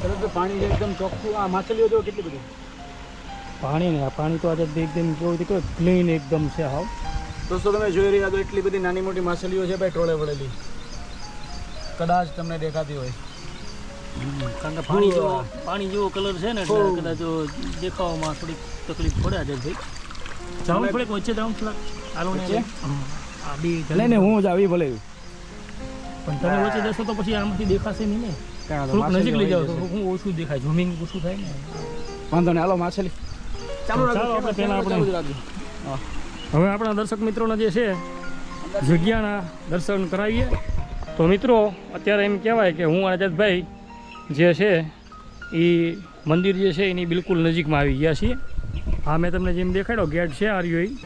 શરદભાઈ પાણી એકદમ ચોખ્ખું આ માછલીઓ જો કેટલી બધી? પાણી ને આ પાણી તો આજે એકદમ કેવું કે ક્લીન એકદમ છે હાવ. દોસ્તો તમે જોઈ રહ્યા છો એટલી બધી નાની મોટી માછલીઓ છે ભાઈ ટોળે વળેલી. કદાચ તમને દેખાતી હોય. કારણ કે પાણી જેવો પાણી જેવો કલર છે ને કદાચ દેખાવામાં થોડીક તકલીફ પડે આજે ભાઈ. જાઉં થોડીક વચ્ચે જાઉં થોડાક. હાલો ને આ બી લઈને હું જ આવી ભલે પણ તમે વચ્ચે જશો તો પછી આમાંથી દેખાશે નહીં ને. થોડુંક નજીક લઈ જાઓ તો હું ઓછું દેખાય ઝૂમિંગ ઓછું થાય ને. વાંધો નહીં હાલો માછલી. ચાલો આપણે પહેલા આપણે- હા. હવે આપણા દર્શક મિત્રોના જે છે જગ્યાના દર્શન કરાવીએ. તો મિત્રો અત્યારે એમ કહેવાય કે હું અને જે છે એ મંદિર જે છે એની બિલકુલ નજીકમાં આવી ગયા છીએ. હા મેં તમને જેમ દેખાડ્યો ગેટ છે આ રહ્યો ઈ.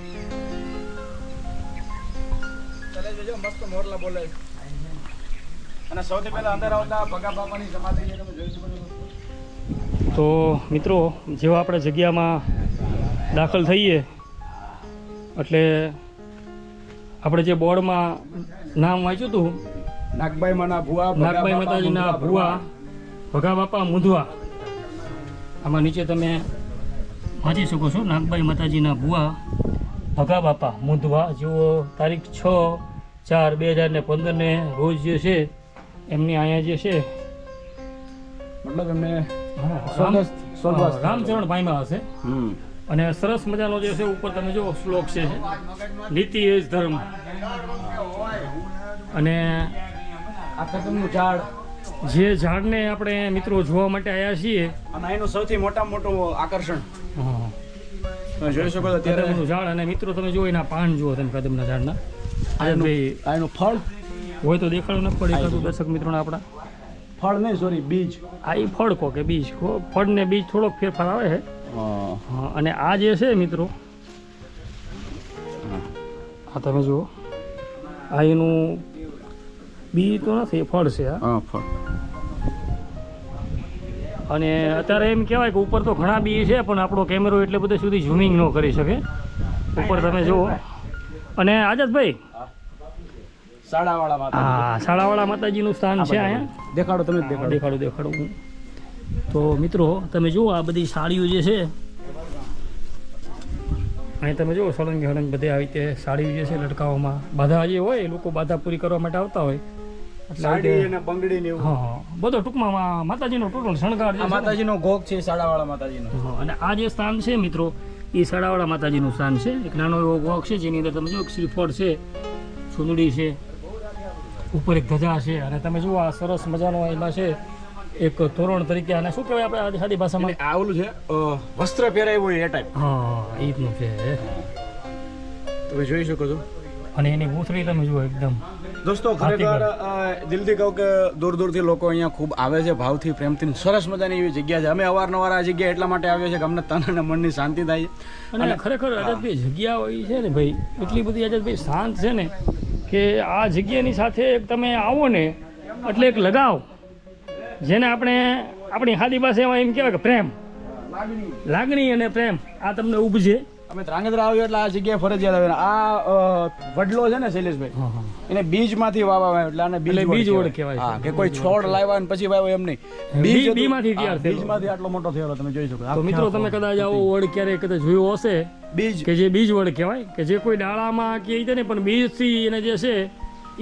મસ્ત મોરલા બોલે અને સૌથી પહેલા અંદર આવતા ભગા બાપાની સમાધિ છે તમે જોઈ શકો તો મિત્રો જેવા આપણે જગ્યામાં દાખલ થઈએ એટલે આપણે જે બોર્ડમાં નામ વાંચ્યું હતું નાગભાઈ માના ભુવા નાગભાઈ માતાજીના ભુવા ભગા બાપા મુધવા. આમાં નીચે તમે વાંચી શકો છો નાગભાઈ માતાજીના ભુવા ભગા બાપા મુધવા. જેઓ તારીખ છ ચાર બે હજાર ને પંદરને રોજ જે છે એમની અહીંયા જે છે મતલબ એમને રામચરણ પામ્યા હશે. અને સરસ મજાનો જે છે ઉપર તમે જો શ્લોક છે નીતિ એ જ ધર્મ. અને ઝાડ. જે ઝાડને આપણે મિત્રો જોવા માટે આવ્યા છીએ. અને એનું સૌથી મોટા મોટું આકર્ષણ. જોઈ શકો અત્યારે ઝાડ અને મિત્રો તમે જો એના પાન જુઓ તમે કદમના ઝાડના. આજે ભાઈ આ ફળ. હોય તો દેખાડું ન પડે એકાદું દર્શક મિત્રોને આપણા. ફળ નહીં સોરી બીજ. આ એ ફળ કહો કે બીજ? કહો ફળ ને બીજ થોડોક ફેરફાર આવે છે હા, અને આ જે છે મિત્રો આ તમે જુઓ. આ એનું બી તો નથી ફળ છે આ હા ફળ. અને અત્યારે એમ કહેવાય કે ઉપર તો ઘણા બી છે પણ આપણો કેમેરો એટલે બધે સુધી ઝૂમિંગ ન કરી શકે. ઉપર તમે જુઓ. અને આઝાદભાઈ શાળાવાળા માતા હા શાળાવાળા માતાજીનું સ્થાન છે અહીંયા. દેખાડો તમે જ દેખાડો. દેખાડું દેખાડું. તો મિત્રો તમે જુઓ આ બધી સાડીઓ જે છે. અહીં તમે જુઓ સળંગ હળંગ બધે આવી રીતે સાડીઓ જે છે લટકાવવામાં. બાધા જે હોય લોકો બાધા પૂરી કરવા માટે આવતા હોય. સાડી બધો ટૂંકમાં માતાજીનો ટોટલ શણગાર જે માતાજીનો ગોગ છે શાળાવાળા માતાજીનો. અને આ જે સ્થાન છે મિત્રો એ શાળાવાળા માતાજીનું સ્થાન છે. એક નાનો એવો ગોખ છે જેની અંદર તમે જુઓ શ્રીફળ છે સુંદડી છે. ઉપર એક ધજા છે અને તમે જુઓ આ સરસ મજાનો એમાં છે એક તોરણ તરીકે આને શું કહેવાય આપણે સાદી ભાષામાં? આ ઓલું છે વસ્ત્ર પહેરાયું હોય એ ટાઈપ હા એ રીતનું છે. તમે જોઈ શકો છો. અને એની ગૂંથણી તમે જુઓ એકદમ. દોસ્તો ખરેખર દિલથી કહું કે દૂર દૂરથી લોકો અહીંયા ખૂબ આવે છે ભાવથી પ્રેમથી. સરસ મજાની એવી જગ્યા છે. અમે અવારનવાર આ જગ્યા એટલા માટે આવીએ છીએ કે અમને તન અને મનની શાંતિ થાય. છે અને ખરેખર આઝાદભાઈ જગ્યા હોય છે ને ભાઈ એટલી બધી આઝાદભાઈ શાંત છે ને. કે આ જગ્યાની સાથે તમે આવો ને એટલે એક લગાવ. જેને આપણે આપણી હાદી પાસે એમાં એમ કહેવાય કે પ્રેમ. લાગણી અને પ્રેમ આ તમને ઉપજે અમે ધ્રાંગધ્રા આવ્યો એટલે આ જગ્યાએ ફરજિયાત આવે આ વડલો છે ને શૈલેષભાઈ એને બીજમાંથી વાવવામાં આવ્યો એટલે આને બીજ બીજ વડ કહેવાય. હા કે કોઈ છોડ લાવ્યા અને પછી વાવ્યો એમ નહીં. બી- હતું. બીમાંથી તૈયાર હા, થયેલો. બીજમાંથી આટલો મોટો થયેલો તમે જોઈ શકો. તો મિત્રો તમે કદાચ આવો ઓળ ક્યારેય કદાચ જોયો હશે બીજ. કે જે બીજ વડ કહેવાય કે જે કોઈ ડાળામાં કે છે ને પણ બીજથી એને જે છે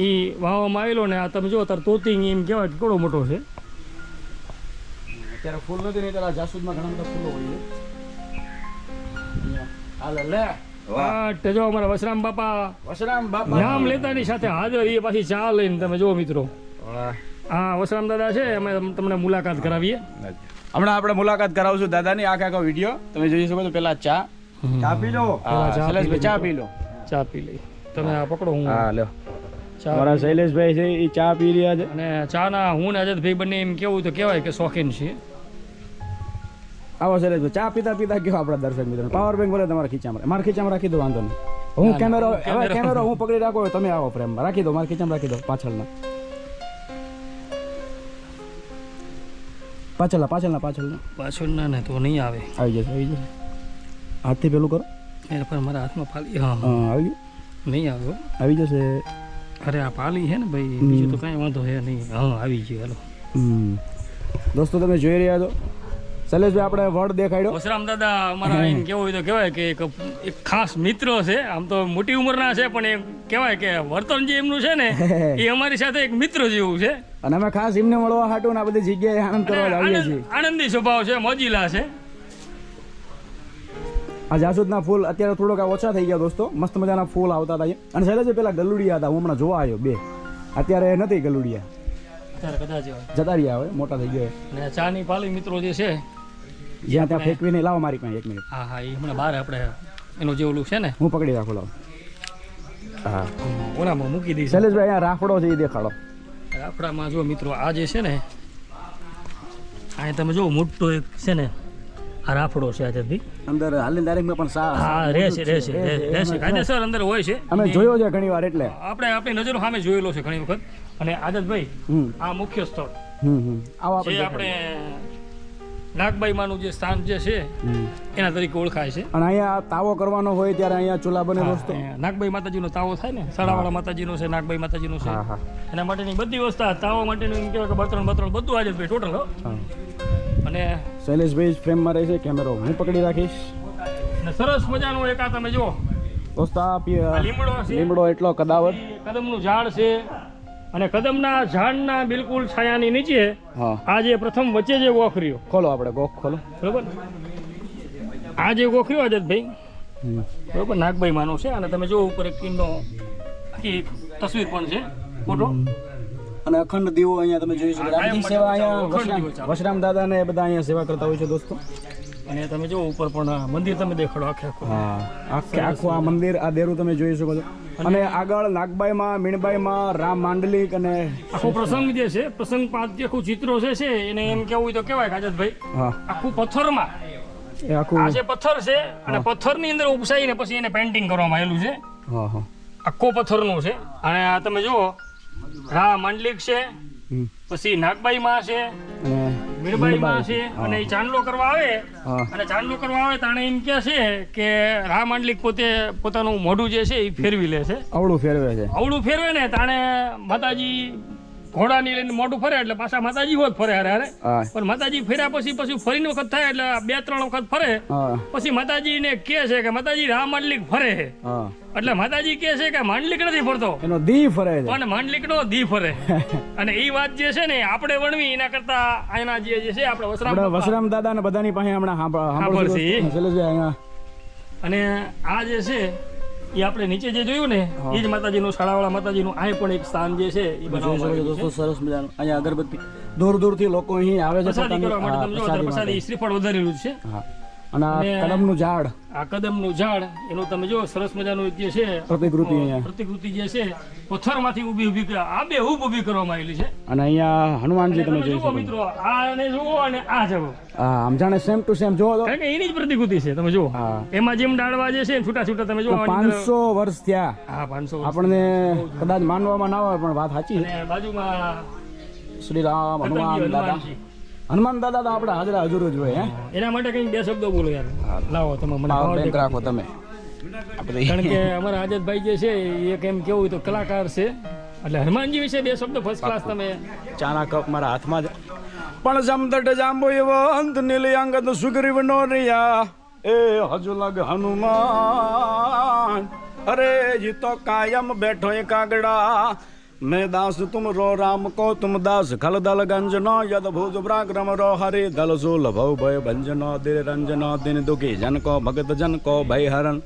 એ વાવવામાં આવેલો ને આ તમે જો અત્યારે તોતિંગ એમ કહેવાય કે કેવડો મોટો છે. અત્યારે ફૂલ નથી નહીં ત્યારે જાસૂદમાં ઘણા બધા ફૂલો હોય છે. હાલે લે. વાટ તે જો અમારા વસરામ બાપા વસરામ બાપા. નામ લેતાની સાથે હાજર એ પાછી ચા લઈને તમે જો મિત્રો. હા વસરામ દાદા છે અમે તમને મુલાકાત કરાવીએ. હમણાં આપણે મુલાકાત કરાવશું દાદાની આખા આખો વીડિયો. તમે જોઈ શકો છો પેલા ચા. ચા પી લો? ચા પી શૈલેષભાઈ ચા પી લો. ચા પી લઈ તમે આ પકડો હું ચા શૈલેષભાઈ છે એ ચા પી રહ્યા છે. અને ચાના હું ને અજતભાઈ બંને એમ કેવું તો કહેવાય કે શોખીન છીએ. આવો શૈલેષભાઈ ચા પીતા પીતા કેવો આપણા દર્શક મિત્રો પાવર બેંક બોલે તમારા ખીચામાં. મારા ખીચામાં રાખી દો વાંધો નહીં. હું કેમેરો હવે કેમેરો- હું પકડી રાખો તમે આવો પ્રેમ રાખી દો મારા ખીચામાં રાખી દો પાછળના. પાછળના પાછળના પાછળના. પાછળ ના ને તો નહીં આવે. આવી જશે આવી જશે. હાથથી પેલું કરો. એ પણ મારા હાથમાં પાલી હા આવી નહીં આવ્યો. આવી જશે. અરે આ પાલી છે ને ભાઈ બીજું તો કાંઈ વાંધો છે નહીં. હા આવી ગયું હાલો. દોસ્તો તમે જોઈ રહ્યા છો. શૈલેષભાઈ આપણે વડ દેખાડ્યો. વસરામ દાદા અમારા એમ કેવું હોય તો કહેવાય કે એક ખાસ મિત્ર છે. આમ તો મોટી ઉંમરના છે પણ એ કહેવાય કે વર્તન જે એમનું છે ને એ અમારી સાથે એક મિત્ર જેવું છે. અને અમે ખાસ એમને મળવા હાટું ને આ બધી જગ્યાએ આનંદ કરવા આવીએ છીએ. આનંદી સ્વભાવ છે મોજીલા છે. આ જાસૂદના ફૂલ અત્યારે થોડોક ઓછા થઈ ગયા દોસ્તો. મસ્ત મજાના ફૂલ આવતા હતા અને શૈલેષભાઈ પેલા ગલુડિયા હતા હું હમણાં જોવા આવ્યો બે. અત્યારે નથી ગલુડિયા. જતા રહ્યા હવે મોટા થઈ ગયા ને ચાની પાલી મિત્રો જે છે જ્યાં ત્યાં ફેંકવીને લાવો મારી પાસે એક મિનિટ. હા હા એ હમણાં બહાર આપણે એનું જે ઓલું છે ને હું પકડી રાખું લાવો. હા. ઓલામાં મૂકી દઈશ. શૈલેષભાઈ અહીંયા રાફડો છે એ દેખાડો. રાફડામાં જો મિત્રો આ જે છે ને અહીં તમે જો મોટો એક છે ને આ રાફડો છે આઝાદભાઈ અંદર હાલની તારીખમાં પણ સા હા રહેશે રહેશે રહેશે કાયદેસર અંદર હોય છે? અમે જોયો છે ઘણી વાર એટલે. આપણે આપણી નજરો સામે જોયેલો છે ઘણી વખત. અને આદતભાઈ આ મુખ્ય સ્થળ. હમ હમ. આવો જે આપણે નાગબાઈ માનું જે સ્થાન જે છે એના તરીકે ઓળખાય છે. અને અહીંયા તાવો કરવાનો હોય ત્યારે અહીંયા ચૂલા બને દોસ્તો. નાગભાઈ નાગબાઈ માતાજીનો તાવો થાય ને સાડાવાળા માતાજીનો છે નાગબાઈ માતાજીનો છે. એના માટેની બધી વ્યવસ્થા તાવો માટેનું એમ કહેવાય કે બતરણ બતરણ બધું આજે ટોટલ અને શૈલેષભાઈ ફ્રેમમાં રહેશે કેમેરો હું પકડી રાખીશ. અને સરસ મજાનો એક તમે જુઓ. દોસ્તો લીમડો લીમડો એટલો કદાવર કદમનું ઝાડ છે. અને કદમના ઝાડના બિલકુલ છાયાની નીચે હા. આ જે પ્રથમ વચ્ચે જે ગોખર્યો ખોલો આપણે ગોખ ખોલો. બરોબર? આ જે ગોખર્યો અજતભાઈ બરોબર? નાગભાઈ માનો છે. અને તમે જો ઉપર એક ટીમનો આખી તસવીર પણ છે. ફોટો. અને અખંડ દીવો અહીંયા તમે જોઈ શકો. આ બધી સેવા અહીંયા વશરામ દાદા ને બધા અહીંયા સેવા કરતા હોય છે દોસ્તો. અને તમે જો ઉપર પણ મંદિર તમે દેખાડો આખે આખું. હા આખે આખું આ મંદિર. આ દેરું તમે જોઈ શકો છો. અને આગળ નાગબાઈમાં મીણબાઈમાં રામ માંડલિક અને આખો પ્રસંગ જે છે પ્રસંગ પાંચ જે આખું ચિત્રો જે છે એને એમ કેવું હોય તો કેવાય કાજતભાઈ. આખું પથ્થરમાં. એ આખું આ જે પથ્થર છે અને પથ્થરની અંદર ઉપસાઈને પછી એને પેન્ટિંગ કરવામાં આવેલું છે. આખો પથ્થર આખો પથ્થરનું છે. અને આ તમે જુઓ રા માંડલિક છે પછી પછી નાગબાઈમાં છે અને મીરબાઈમાં છે અને એ ચાંદલો કરવા આવે. અને ચાંદલો કરવા આવે તાણે એમ કે છે કે રા માંડલિક પોતે પોતાનું મોઢું જે છે એ ફેરવી લે છે. અવળું ફેરવે છે. અવળું ફેરવે ને તાણે માતાજી ઘોડાની લઈને મોઢું ફરે એટલે પાછા માતાજી હોત ફરે હારે હારે. પણ માતાજી ફેર્યા પછી પછી ફરીને વખત થાય એટલે બે ત્રણ વખત ફરે. પછી માતાજી ને કે છે કે માતાજી રા માંડલિક ફરે છે એટલે માતાજી કે છે કે માંડલિક નથી ફરતો. એનો દી ફરે છે. પણ માંડલિક નો દી ફરે. અને એ વાત જે છે ને આપણે વણવી એના કરતા આના જે છે આપણે વસરામ વસરામ દાદા ને બધાની પાસે હમણાં સાંભળશે. અને આ જે છે એ આપણે નીચે જે જોયું ને એ જ માતાજીનું શાળાવાળા માતાજીનું અહીં પણ એક સ્થાન જે છે એ બનાવવામાં છે દોસ્તો સરસ મજાનું. અહીંયા અગરબત્તી દૂર દૂરથી લોકો અહીં આવે છે પ્રસાદી કરવા માટે તમે જો પ્રસાદી શ્રીફળ વધારેલું છે. હા. અને આ કદમનું ઝાડ. આ કદમનું ઝાડ એનું તમે જો સરસ મજાનું જે છે પ્રતિકૃતિ અહીંયા. પ્રતિકૃતિ જે છે પથ્થરમાંથી ઊભી ઊભી આ બે ઊભ ઊભી કરવામાં આવેલી છે. અને અહીંયા હનુમાનજી તમે જોઈ શકો મિત્રો આને જુઓ અને આ જુઓ. હા આમ જાણે સેમ ટુ સેમ જોવો તો. કારણ કે એની જ પ્રતિકૃતિ છે તમે જુઓ. એમાં જેમ ડાળવા જે છે છૂટા છૂટા તમે જુઓ અંદર- પાંચસો વર્ષ થયા. હા પાંચસો આપણને કદાચ માનવામાં ના આવે પણ વાત સાચી છે. બાજુમાં શ્રી રામ હનુમાન દાદા. હનુમાન દાદા તો આપણે હાજરા હજુર જ હોય હે? એના માટે કઈ બે શબ્દો બોલો યાર. લાવો તમે મને. રાખો તમે. કારણ કે અમારા આઝાદભાઈ જે છે એ કેમ કેવું તો કલાકાર છે. એટલે હનુમાનજી વિશે બે શબ્દ ફર્સ્ટ ક્લાસ તમે ચાના કપ મારા હાથમાં જ પણ જમદટ જાંબો એવો અંત નીલી અંગત સુગ્રીવ નો રિયા એ હજુ લગ હનુમાન. અરે જી તો કાયમ બેઠો એ કાગડા. मैं दास, तुम रो राम को, तुम दास, खल दल गंजनो, यद भुज ब्राग्रम रो हरे, दल सो लभव भय भंजनो, दिर रंजनो, दिन दुखी जन को, भगत जन को भय हरण।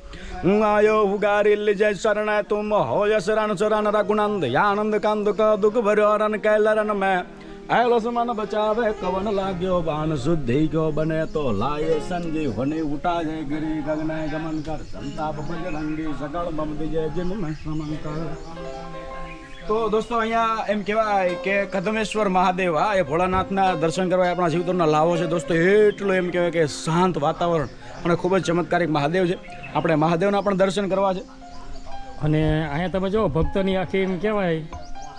आयो हुगारिल जय शरण, तुम हो यश रण शरण रघुनंद आनंद कंद को दुख भरो हरण कैलरन मैं। ऐलस मन बचावे, कवन लाग्यो, बान शुद्धि क्यों बने तो लाए संजी होने उठा जय गिरी गगन गमन कर। संताप बजरंगी सकल बम दिजय जिन में श्रमण कर। તો દોસ્તો અહીંયા એમ કહેવાય કે કદમેશ્વર મહાદેવ હા એ ભોળાનાથના દર્શન કરવા આપણા જીવતોના લાવો છે. દોસ્તો એટલું એમ કહેવાય કે શાંત વાતાવરણ અને ખૂબ જ ચમત્કારિક મહાદેવ છે. આપણે મહાદેવના પણ દર્શન કરવા છે. અને અહીંયા તમે જો ભક્તની આખી એમ કહેવાય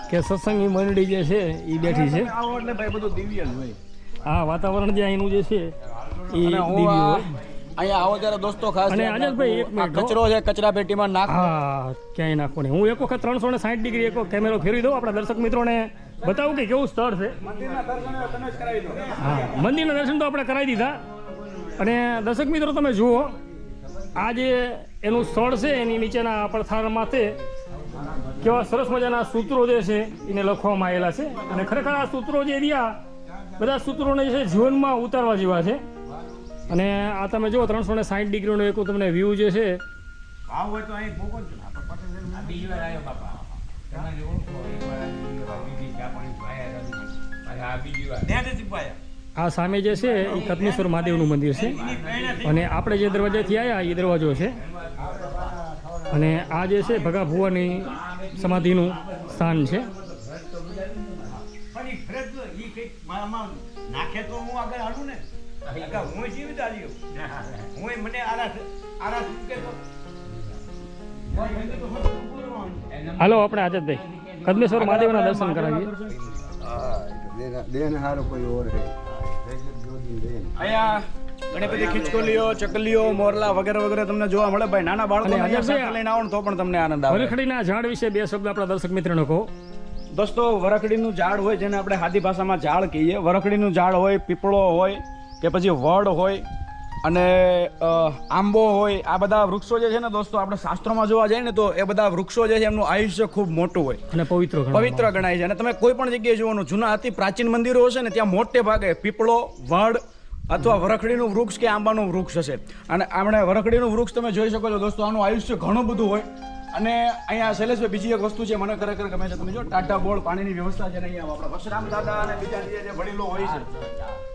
કે સત્સંગી મંડળી જે છે એ બેઠી છે. એટલે ભાઈ બધું દિવ્ય જ હોય. આ વાતાવરણ જે અહીંનું જે છે એ હું દિવ્ય હોય. અહીંયા આવો ત્યારે દોસ્તો ખાસ અને આનંદભાઈ, એક મિનિટ કચરો છે કચરા પેટીમાં નાખ. હા ક્યાંય નાખો નહીં. હું એક વખત ત્રણસો ને સાઠ ડિગ્રી એક કેમેરો ફેરવી દઉં. આપણા દર્શક મિત્રોને બતાવું કે કેવું સ્થળ છે. મંદિરના દર્શન તમે જ કરાવી દો. હા મંદિરના દર્શન તો આપણે કરાવી દીધા. અને દર્શક મિત્રો તમે જુઓ આ જે એનું સ્થળ છે એની નીચેના પડથાર માથે કેવા સરસ મજાના સૂત્રો જે છે એને લખવામાં આવેલા છે. અને ખરેખર આ સૂત્રો જે રહ્યા બધા સૂત્રોને જે છે જીવનમાં ઉતારવા જેવા છે. અને આ તમે જુઓ ત્રણસો ને સાઠ ડિગ્રીનો એક તમને વ્યૂ જે છે ભાવ હોય તો અહીં ભોગો જ આ બીજી વાર આવ્યો બાપા. સામે જે છે એ કત્મેશ્વર મહાદેવનું મંદિર છે. અને આપણે જે દરવાજાથી આવ્યા એ દરવાજો છે. અને આ જે છે ભગા ભુવાની સમાધિનું સ્થાન છે. નાખે તો હું આગળ હાલું ને. હું જીવિત હાલ્યો હું મને તો ઊભું રહેવાનું. હાલો આપણે આઝાદભાઈ કદમેશ્વર મહાદેવના દર્શન કરાવીએ. દેન હારો કોઈ ઓર હે જોડી દેન અહીંયા ખીચકોલીઓ ચકલીઓ મોરલા વગેરે વગેરે તમને જોવા મળે. ભાઈ નાના બાળકો અહીંયા લઈને આવો તો પણ તમને આનંદ આવે. વરખડીના ઝાડ વિશે બે શબ્દ આપણા દર્શક મિત્રને કહો. દોસ્તો વરખડીનું ઝાડ હોય જેને આપણે હાદી ભાષામાં ઝાડ કહીએ. વરખડીનું ઝાડ હોય પીપળો હોય કે પછી વડ હોય અને આંબો હોય આ બધા વૃક્ષો જે છે ને દોસ્તો આપણે શાસ્ત્રોમાં જોવા જઈએ ને તો એ બધા વૃક્ષો જે છે એમનું આયુષ્ય ખૂબ મોટું હોય. અને પવિત્ર પવિત્ર ગણાય છે. અને તમે કોઈ પણ જગ્યાએ જોવાનું જૂના અતિ પ્રાચીન મંદિરો હશે ને ત્યાં મોટે ભાગે પીપળો વડ અથવા વરખડીનું વૃક્ષ કે આંબાનું વૃક્ષ હશે. અને આપણે વરખડીનું વૃક્ષ તમે જોઈ શકો છો દોસ્તો આનું આયુષ્ય ઘણું બધું હોય. અને અહીંયા શૈલેષભાઈ બીજી એક વસ્તુ છે મને ખરેખર ગમે છે તમે જો ટાટા બોર્ડ પાણીની વ્યવસ્થા છે ને અહીંયા આપણા વશરામ દાદા અને બીજા જે વડીલો હોય છે.